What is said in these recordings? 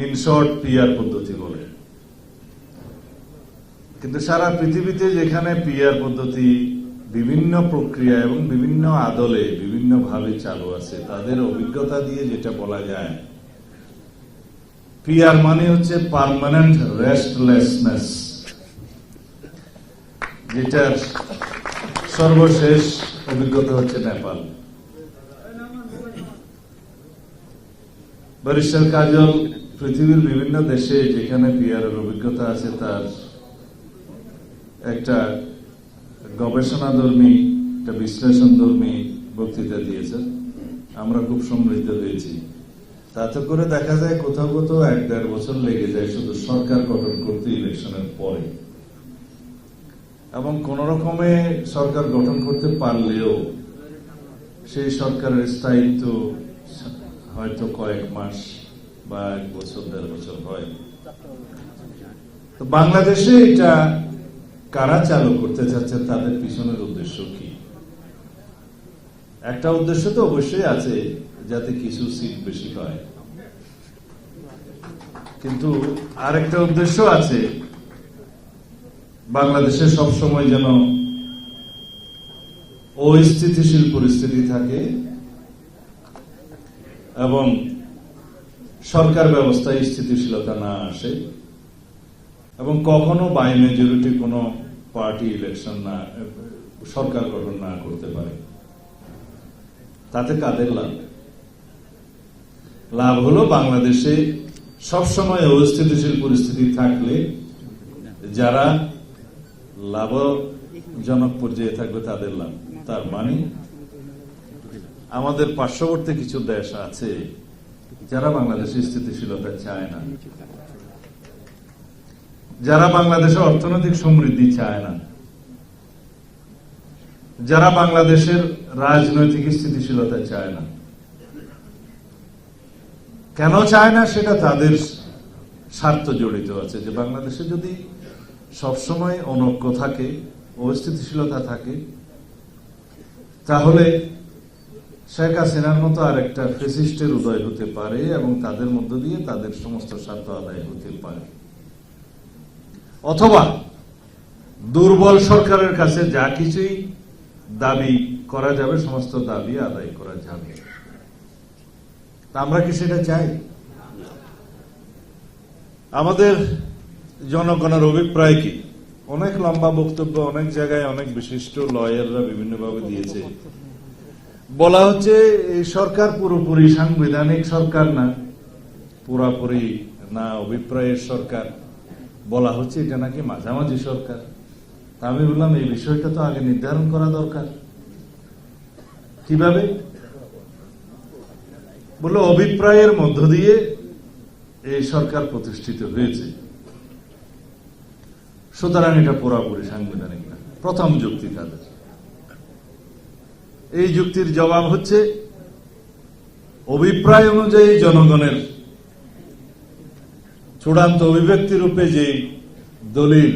In short PR পদ্ধতি বলে। কিন্তু সারা পৃথিবীতে যেখানে পিআর পদ্ধতি বিভিন্ন প্রক্রিয়া এবং বিভিন্ন আদলে বিভিন্ন ভাবে চালু আছে, তাদের অভিজ্ঞতা দিয়ে যেটা বলা যায় পিআর মানে হচ্ছে পার্মানেন্ট রেস্টলেসনেস যেটার সর্বশেষ অভিজ্ঞতা হচ্ছে নেপাল। বরিশাল কাজল পৃথিবীর বিভিন্ন দেশে যেখানে পিয়ারের অভিজ্ঞতা আছে, তার একটা গবেষণাধর্মী, একটা বিশ্লেষণধর্মী বক্তৃতা দিয়েছেন আমরা খুব সমৃদ্ধ হয়েছি। তাতে করে দেখা যায় কোথাও কোথাও এক দেড় বছর লেগে যায় শুধু সরকার গঠন করতে ইলেকশনের পরে। এবং কোন রকমে সরকার গঠন করতে পারলেও সেই সরকারের স্থায়িত্ব হয়তো কয়েক মাস বা এক বছর, দেড় বছর হয়। বাংলাদেশে এটা কারা চালু করতে চাচ্ছে, তাদের পিছনের উদ্দেশ্য কি? একটা উদ্দেশ্য তো অবশ্যই আছে, যাতে কিছু সিট বেশি হয়। কিন্তু আরেকটা উদ্দেশ্য আছে, বাংলাদেশে সবসময় যেন অস্থিতিশীল পরিস্থিতি থাকে এবং সরকার ব্যবস্থায় স্থিতিশীলতা না আসে এবং কখনো বাই মেজরিটি কোনো পার্টি ইলেকশন না, সরকার গঠন না করতে পারে। তাতে কাদের লাভ? লাভ হলো বাংলাদেশে সবসময় অস্থিতিশীল পরিস্থিতি থাকলে যারা লাভজনক পর্যায়ে থাকবে তাদের লাভ। তার মানে আমাদের পার্শ্ববর্তী কিছু দেশ আছে যারা বাংলাদেশের স্থিতিশীলতা চায় না, যারা বাংলাদেশে অর্থনৈতিক সমৃদ্ধি চায় না, যারা বাংলাদেশের রাজনৈতিক স্থিতিশীলতা চায় না, কেন চায় না সেটা তাদের স্বার্থ জড়িত আছে যে বাংলাদেশে যদি সবসময় অনৈক্য থাকে, অস্থিতিশীলতা থাকে, তাহলে শেখ হাসিনার মতো আরেকটা ফেসিস্টের উদয় হতে পারে এবং তাদের মধ্য দিয়ে তাদের সমস্ত স্বার্থ আদায় হতে পারে। অথবা দুর্বল সরকারের কাছে যা কিছুই দাবি করা যাবে, সমস্ত দাবি আদায় করা যাবে। আমরা কি সেটা চাই? আমাদের জনগণের অভিপ্রায় কি? অনেক লম্বা বক্তব্য, অনেক জায়গায় অনেক বিশিষ্ট লয়াররা বিভিন্নভাবে দিয়েছে। বলা হচ্ছে এই সরকার পুরোপুরি সাংবিধানিক সরকার না, পুরাপুরি না অভিপ্রায়ের সরকার। বলা হচ্ছে এটা নাকি মাঝামাঝি সরকার। তা আমি বললাম, এই বিষয়টা তো আগে নির্ধারণ করা দরকার। কীভাবে? বলল, অভিপ্রায়ের মধ্য দিয়ে এই সরকার প্রতিষ্ঠিত হয়েছে। সুতরাং এটা পুরাপুরি সাংবিধানিক না। প্রথম যুক্তি তাদের। এই যুক্তির জবাব হচ্ছে অভিপ্রায় অনুযায়ী জনগণের চূড়ান্ত অভিব্যক্তি রূপে যে দলিল,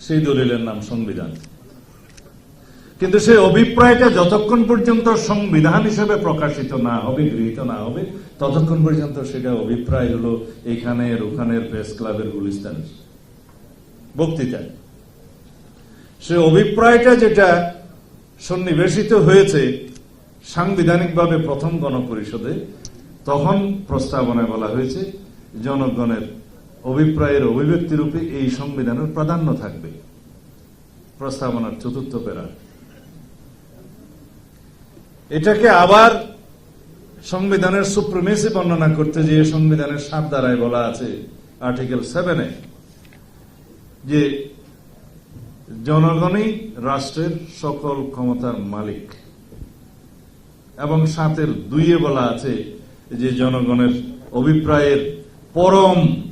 সেই দলিলের নাম সংবিধান। কিন্তু সেই অভিপ্রায়টা যতক্ষণ পর্যন্ত সংবিধান হিসেবে প্রকাশিত না হবে, গৃহীত না হবে, ততক্ষণ পর্যন্ত সেটা অভিপ্রায় হলো এখানের, ওখানের প্রেস ক্লাবের গুলিস্তানের বক্তৃতা সে অভিপ্রায়টা যেটা সন্নিবেশিত হয়েছে সাংবিধানিকভাবে প্রথম গণপরিষদে, তখন প্রস্তাবনায় বলা হয়েছে জনগণের অভিপ্রায়ের অভিব্যক্তি রূপে এই সংবিধানের প্রাধান্য থাকবে। প্রস্তাবনার চতুর্থ পেরা এটাকে আবার সংবিধানের সুপ্রিমেসি বর্ণনা করতে যে সংবিধানের সাত দ্বারায় বলা আছে, আর্টিকেল সেভেনে, যে জনগণই রাষ্ট্রের সকল ক্ষমতার মালিক। এবং সাতের দুইয়ে বলা আছে যে জনগণের অভিপ্রায়ের পরম,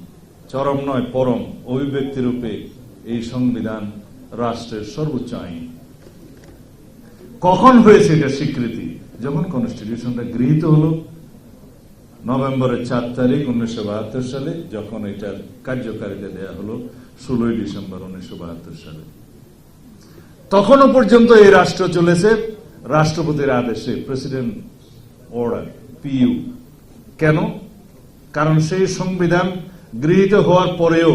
চরম নয়, পরম অভিব্যক্তি রূপে এই সংবিধান রাষ্ট্রের সর্বোচ্চ আইন। কখন হয়েছে এটা স্বীকৃতি? যখন কনস্টিটিউশনটা গৃহীত হলো, নভেম্বরের চার তারিখ উনিশশো বাহাত্তর সালে, যখন এটার কার্যকারিতা দেয়া হলো, ষোলোই ডিসেম্বর উনিশশো বাহাত্তর সালে। তখনও পর্যন্ত এই রাষ্ট্র চলেছে, রাষ্ট্রপতির আদেশে প্রেসিডেন্ট অর্ডার পিইউ কেন? কারণ সেই সংবিধান গৃহীত হওয়ার পরেও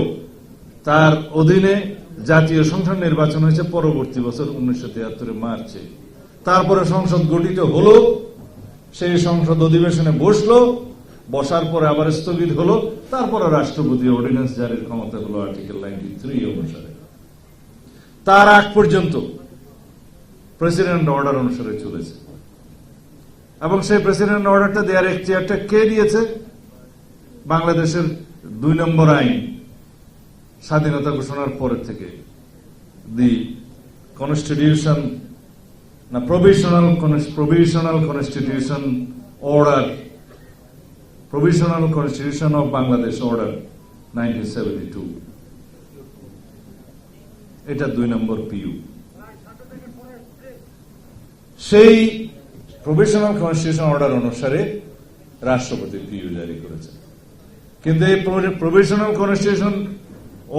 তার অধীনে জাতীয় সংসদ নির্বাচন হয়েছে পরবর্তী বছর, উনিশশো তিয়াত্তরের মার্চে। তারপরে সংসদ গঠিত হলো, সেই সংসদ অধিবেশনে বসল, বসার পরে আবার স্থগিত হলো, তারপরে রাষ্ট্রপতি অর্ডিন্যান্স জারির ক্ষমতা হলো আর্টিকেল নাইনটি থ্রি অনুসারে। তার আগ পর্যন্ত প্রেসিডেন্ট অর্ডার অনুসারে চলেছে। এবং সেই প্রেসিডেন্ট অর্ডারটা দেওয়ার চেয়ারটা কে দিয়েছে? বাংলাদেশের দুই নম্বর আইন, স্বাধীনতা ঘোষণার পরে থেকে। দি কনস্টিটিউশন না provisional provisional constitution order provisional constitution of Bangladesh order nineteen seventy two এটা দুই নম্বর পিইউ সেই প্রভিশনাল কনস্টিটিউশন অর্ডার অনুসারে রাষ্ট্রপতি পিইউ জারি করেছে। কিন্তু এই provisional constitution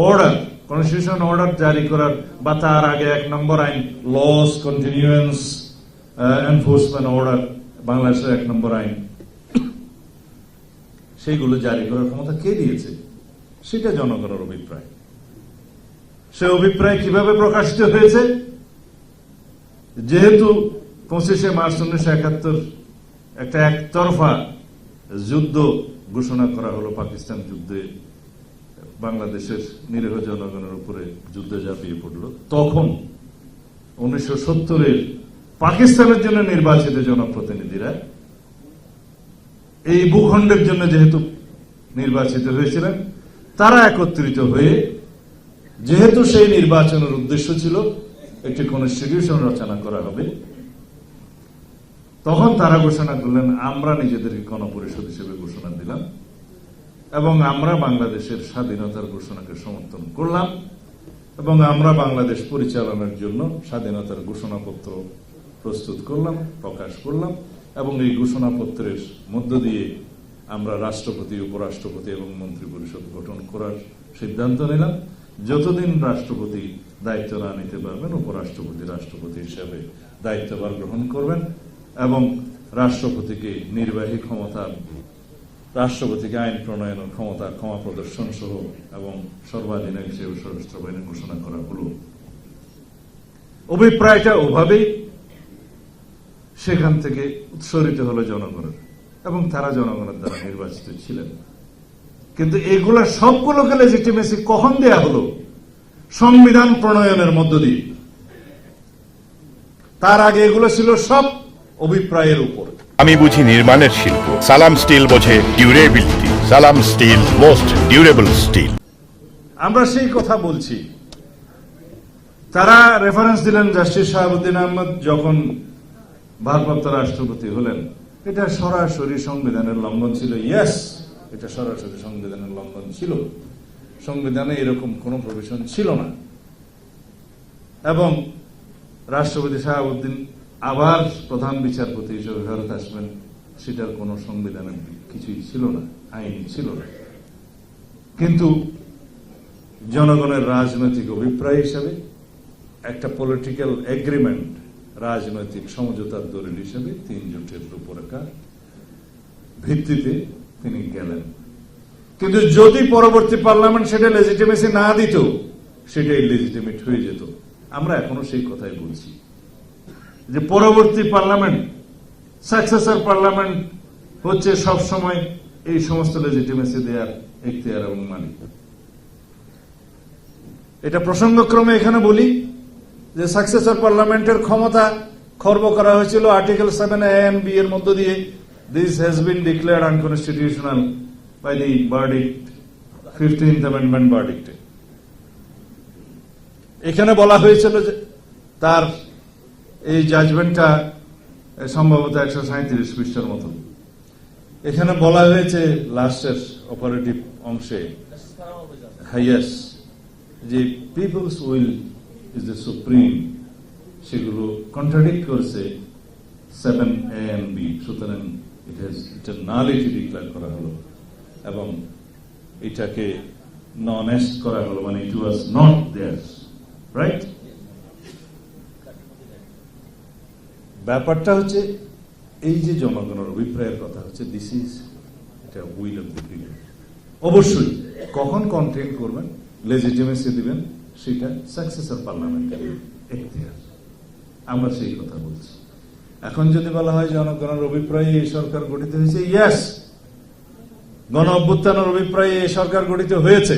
order constitution order জারি করার বা তার আগে এক নম্বর আইন লস কন্টিনিউয়েন্স এনফোর্সমেন্ট অর্ডার বাংলাদেশের এক নম্বর আইন, সেইগুলো জারি করার ক্ষমতা কে দিয়েছে? সেটা জনগণের অভিপ্রায়। সে অভিপ্রায় কীভাবে প্রকাশিত হয়েছে? যেহেতু পঁচিশে মার্চ উনিশশো একাত্তর একটা একতরফা যুদ্ধ ঘোষণা করা হলো পাকিস্তান যুদ্ধে, বাংলাদেশের নিরীহ জনগণের উপরে যুদ্ধে ঝাঁপিয়ে পড়ল, তখন উনিশশো সত্তরের পাকিস্তানের জন্য নির্বাচিত জনপ্রতিনিধিরা এই ভূখণ্ডের জন্য যেহেতু নির্বাচিত হয়েছিলেন, তারা একত্রিত হয়ে যেহেতু সেই নির্বাচনের উদ্দেশ্য ছিল একটি কনস্টিটিউশন রচনা করা হবে, তখন তারা ঘোষণা করলেন, আমরা নিজেদেরকে গণপরিষদ হিসেবে ঘোষণা দিলাম এবং আমরা বাংলাদেশের স্বাধীনতার ঘোষণাকে সমর্থন করলাম এবং আমরা বাংলাদেশ পরিচালনার জন্য স্বাধীনতার ঘোষণাপত্র প্রস্তুত করলাম, প্রকাশ করলাম এবং এই ঘোষণাপত্রের মধ্য দিয়ে আমরা রাষ্ট্রপতি, উপরাষ্ট্রপতি এবং মন্ত্রী পরিষদ গঠন করার সিদ্ধান্ত নিলাম। যতদিন রাষ্ট্রপতি দায়িত্ব না নিতে পারবেন, উপরাষ্ট্রপতি, রাষ্ট্রপতি হিসাবে দায়িত্বভার গ্রহণ করবেন এবং রাষ্ট্রপতিকে নির্বাহী ক্ষমতা, রাষ্ট্রপতিকে আইন প্রণয়নের ক্ষমতা, ক্ষমা প্রদর্শন সহ এবং সর্বাধিনায়ক হিসেবে সশস্ত্র বাহিনী ঘোষণা করা হল অভিপ্রায়টা ওভাবেই সেখান থেকে উৎসরিত হলো জনগণের এবং তারা জনগণের দ্বারা নির্বাচিত ছিলেন। কিন্তু এগুলা সবগুলোকে লেজিটিমেসি কখন দেয়া হলো? সংবিধান প্রণয়নের মধ্য দিয়ে। তার আগে এগুলো ছিল সব অভিপ্রায়ের উপর। আমি বুঝি নির্মাণের শিল্প। সালাম স্টিল বোঝে ডিউরেবিলিটি সালাম স্টিল মোস্ট ডিউরেবল স্টিল আমরা সেই কথা বলছি। তারা রেফারেন্স দিলেন জাস্টিস শাহাবুদ্দিন আহমদ যখন ভারপ্রাপ্ত রাষ্ট্রপতি হলেন। এটা সরাসরি সংবিধানের লঙ্ঘন ছিল। ইয়েস এটা সরাসরি সংবিধানের লঙ্ঘন ছিল। সংবিধানে এরকম কোন প্রভিশন ছিল না। এবং রাষ্ট্রপতি শাহাবুদ্দিন আবার প্রধান বিচারপতি হিসেবে ফেরত আসবেন, সেটার কোন সংবিধানের কিছুই ছিল না, আইনি ছিল না। কিন্তু জনগণের রাজনৈতিক অভিপ্রায় হিসাবে একটা পলিটিক্যাল এগ্রিমেন্ট রাজনৈতিক সমঝোতার দলিল হিসেবে তিন জোটের রূপরেখা ভিত্তিতে তিনি গেলেন। কিন্তু যদি পরবর্তী পার্লামেন্ট সেটা লেজিটিমেসি না দিত সেটা ইলেজিটিমেট হয়ে যেত। আমরা এখনও সেই কথাই বলছি। যে পরবর্তী পার্লামেন্ট সাকসেসর পার্লামেন্ট হচ্ছে সব সময় এই সমস্ত লেজিটিমেসি দেওয়ার এখতিয়ার এবং মালিক। এটা প্রসঙ্গক্রমে এখানে বলি যে সাকসেসর পার্লামেন্টের ক্ষমতা খর্ব করা হয়েছিল article seven A and B এর মধ্য দিয়ে। This has been declared unconstitutional by the verdict fifteenth amendment ভার্ডিক্টে এখানে বলা হয়েছিল যে তার এই জাজমেন্টটা সম্ভবত একশো সাঁত্রিশ পৃষ্ঠার মতো এখানে বলা হয়েছে লাস্টের অপারেটিভ অংশে যে peoples will is the supreme সেগুলো কন্ট্রাডিক্ট করছে সেভেন এ এন বি সুতরাং ইট হ্যাজ এটা নালিটি ডিক্লেয়ার করা হলো। এবং এটাকে নন করা হলো মানে it was not there right ব্যাপারটা হচ্ছে, এই যে জনগণের অভিপ্রায়ের কথা হচ্ছে দিস ইজ এটা উইল অফ দি পিপল অবশ্যই, কখন কন্টেন করবেন? লেজিটিমেসি দিবেন, সেটা সাকসেসর পার্লামেন্টারি এখতিয়ার আমরা সেই কথা বলছি। এখন যদি বলা হয় জনগণের অভিপ্রায়ে এই সরকার গঠিত হয়েছে ইয়াস গণ অভ্যুত্থানের অভিপ্রায়ে এই সরকার গঠিত হয়েছে।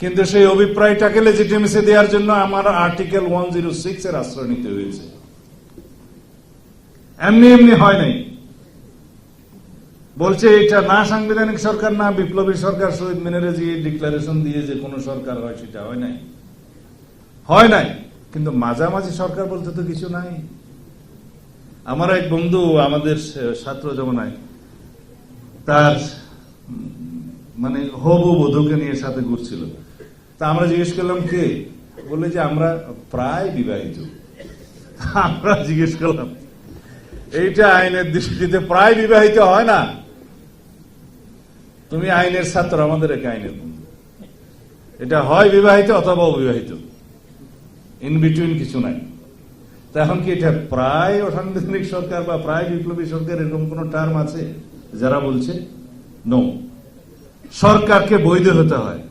কিন্তু সেই অভিপ্রায়টাকে লেজিটিমেসি দেওয়ার জন্য আমার আর্টিকেল ওয়ান জিরো সিক্স এর আশ্রয় নিতে হয়েছে। এমনি এমনি হয় নাই। বলছে, এটা না সাংবিধানিক সরকার, না বিপ্লবী সরকার। শহীদ মিনারে যে ডিক্লারেশন দিয়ে যে কোন সরকার হয়, সেটা হয় নাই। হয় নাই। কিন্তু মাঝামাঝি সরকার বলতে তো কিছু নাই। আমার এক বন্ধু আমাদের ছাত্র জমানায় তার মানে হবু বধূকে নিয়ে সাথে ঘুরছিল। তা আমরা জিজ্ঞেস করলাম, কে? বললে যে, আমরা প্রায় বিবাহিত। আমরা জিজ্ঞেস করলাম, এইটা আইনের দৃষ্টিতে প্রায় বিবাহিত হয় না? তুমি আইনের ছাত্র, আমাদের এক আইনের বন্ধু। এটা হয় বিবাহিত অথবা অবিবাহিত? ইন বিটুইন কিছু নাই। তা এখন কি এটা প্রায় অসাংবিধানিক সরকার বা প্রায় বিপ্লবী সরকার এরকম কোন টার্ম আছে? যারা বলছে নো সরকারকে বৈধ হতে হয়।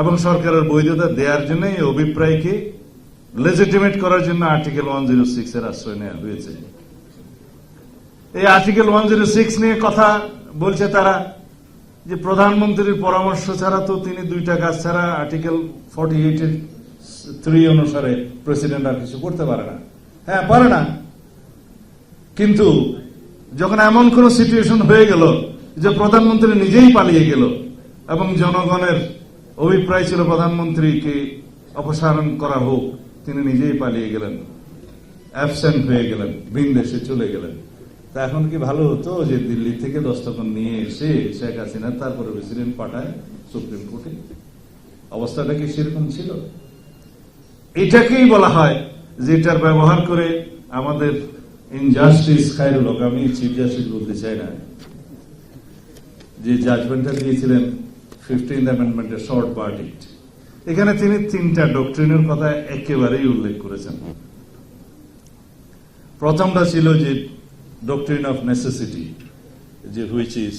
এবং সরকারের বৈধতা দেওয়ার জন্য এই অভিপ্রায়কে লেজিটিমেট করার জন্য আর্টিকেল ওয়ান জিরো সিক্স এর আশ্রয় নেওয়া হয়েছে। এই আর্টিকেল ওয়ান জিরো সিক্স নিয়ে কথা বলছে তারা, যে প্রধানমন্ত্রীর পরামর্শ ছাড়া তো তিনি দুইটা কাজ ছাড়া আর্টিকেল ফর্টি এইট থ্রি অনুসারে প্রেসিডেন্ট আর কিছু করতে পারে না। হ্যাঁ পারে না। কিন্তু যখন এমন কোন সিচুয়েশন হয়ে গেল যে প্রধানমন্ত্রী নিজেই পালিয়ে গেল এবং জনগণের অভিপ্রায় ছিল প্রধানমন্ত্রীকে অপসারণ করা হোক, তিনি নিজেই পালিয়ে গেলেন। অ্যাবসেন্ট হয়ে গেলেন, ভিন দেশে চলে গেলেন। তা এখন কি ভালো হতো যে দিল্লি থেকে দস্তখন নিয়ে এসে শেখ হাসিনা তারপরে প্রেসিডেন্ট পাঠায় সুপ্রিম কোর্টে? অবস্থাটা কি সেরকম ছিল? এটাকেই বলা হয় যে এটার ব্যবহার করে আমাদের ইনজাস্টিস খায়রুল হক, আমি চিফ জাস্টিস বলতে চাই না। যে জাজমেন্টটা দিয়েছিলেন ফিফটিন অ্যামেন্ডমেন্টের শর্ট ভার্ডিক্ট এখানে তিনি তিনটা ডক্ট্রিনের কথা একেবারেই উল্লেখ করেছেন। প্রথমটা ছিল যে ডক্ট্রিন অফ নেসেসিটি যে which is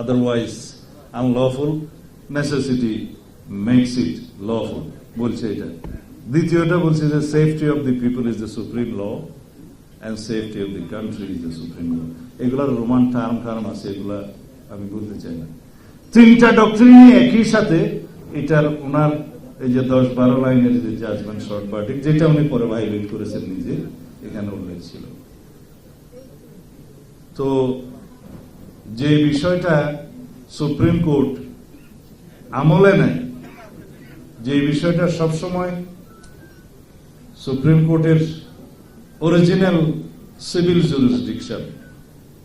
otherwise unlawful necessity makes it lawful বলছে এটা। দ্বিতীয়টা বলছে যে safety of the people is the supreme law and safety of the country is the supreme law এগুলার রোমান টার্ম টার্ম আছে, এগুলা আমি বলতে চাই না। তিনটা ডক্ট্রিন একই সাথে এটার ওনার এই যে দশ বারো লাইনের যে জাজমেন্ট শর্ট ভার্ডিক্ট যেটা উনি পরে ভাইলেট করেছেন নিজে, এখানে উল্লেখ ছিল। তো যে বিষয়টা সুপ্রিম কোর্ট আমলে নেয়, যে বিষয়টা সবসময় সুপ্রিম কোর্টের অরিজিনাল সিভিল জুরিসডিকশন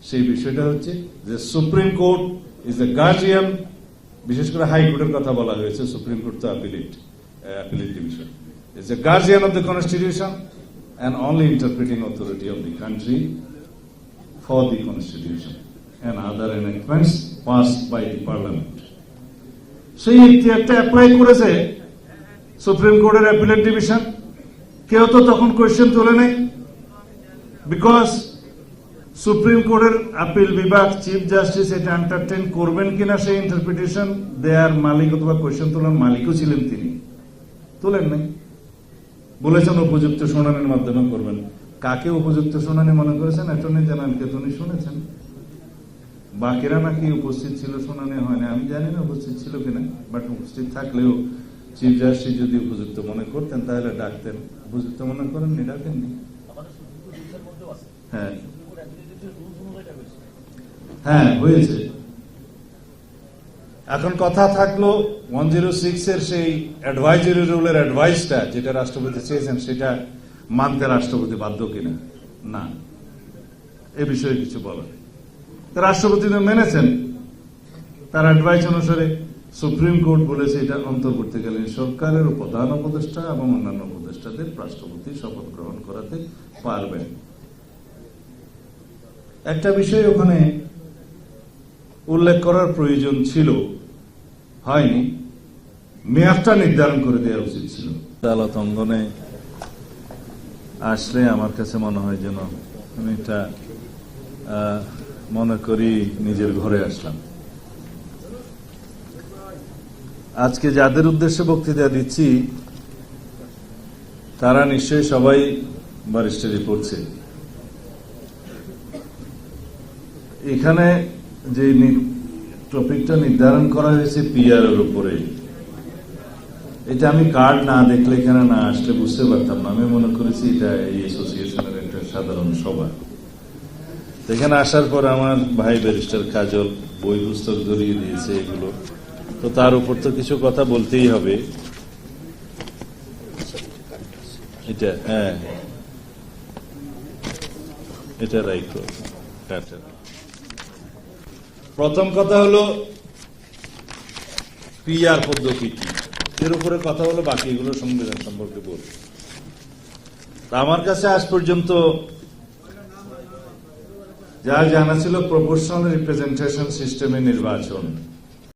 সেই বিষয়টা হচ্ছে যে supreme court is a guardian বিশেষ করে হাইকোর্টের কথা বলা হয়েছে, সুপ্রিম কোর্ট তো appellate appellate division is a guardian of the constitution and only interpreting authority of the country for the constitution and other enactments passed by the parliament সেই ইতিহাসটা apply করেছে সুপ্রিম কোর্টের অ্যাপিলেট ডিভিশন কেউ তো তখন question তোলে নেই। Because supreme কোর্টের আপিল বিভাগ চিফ জাস্টিস এটা এন্টারটেন করবেন কিনা সেই ইন্টারপ্রিটেশন দেয়ার মালিক অথবা কোয়েশ্চেন তোলার মালিকও ছিলেন তিনি। তোলেন নাই। বলেছেন উপযুক্ত শুনানির মাধ্যমে করবেন। কাকে উপযুক্ত শুনানি মনে করেছেন? অ্যাটর্নি জেনারেলকে তো উনি শুনেছেন। বাকিরা নাকি উপস্থিত ছিল, শুনানি হয় না আমি জানি না উপস্থিত ছিল কিনা বাট উপস্থিত থাকলেও চিফ জাস্টিস যদি উপযুক্ত মনে করতেন, তাহলে ডাকতেন। উপযুক্ত মনে করেননি ডাকেননি। হ্যাঁ। হ্যাঁ হয়েছে। এখন কথা থাকল ওয়ান জিরো সিক্স এর সেই অ্যাডভাইজারি রুলের অ্যাডভাইসটা যেটা রাষ্ট্রপতি চেয়েছেন, সেটা মানতে রাষ্ট্রপতি বাধ্য কিনা? না। এ বিষয়ে কিছু বলার রাষ্ট্রপতি তো মেনেছেন। তার অ্যাডভাইস অনুসারে সুপ্রিম কোর্ট বলেছে এটা অন্তর্বর্তীকালীন সরকারের প্রধান উপদেষ্টা এবং অন্যান্য উপদেষ্টাদের রাষ্ট্রপতি শপথ গ্রহণ করাতে পারবেন। একটা বিষয় ওখানে উল্লেখ করার প্রয়োজন ছিল। হয়নি। মেয়াদটা নির্ধারণ করে দেওয়া উচিত ছিল। আদালত অঙ্গনে আসলে আমার কাছে মনে হয় যেন অনেকটা আহ, মনে করি নিজের ঘরে আসলাম। আজকে যাদের উদ্দেশ্যে বক্তৃতা দিচ্ছি, তারা নিশ্চয়ই সবাই ব্যারিস্টারি পড়ছে এখানে যে টপিকটা নির্ধারণ করা হয়েছে পিআর এর উপরে, এটা আমি কার্ড না দেখলে এখানে না আসলে বুঝতে পারতাম না। আমি মনে করেছি এটা এই অ্যাসোসিয়েশনের একটা সাধারণ সভা। এখানে আসার পর আমার ভাই ব্যারিস্টার কাজল বই পুস্তক ধরিয়ে দিয়েছে এগুলো। তো তার উপর তো কিছু কথা বলতেই হবে। এটা হ্যাঁ। এটা রাইট প্রথম কথা হলো পিআর পদ্ধতি কি? এর উপরে কথা হলো বাকিগুলো সংবিধান সম্পর্কে বলব। আমার কাছে আজ পর্যন্ত যা জানা ছিল প্রপোর্শনাল রিপ্রেজেন্টেশন সিস্টেমে নির্বাচন।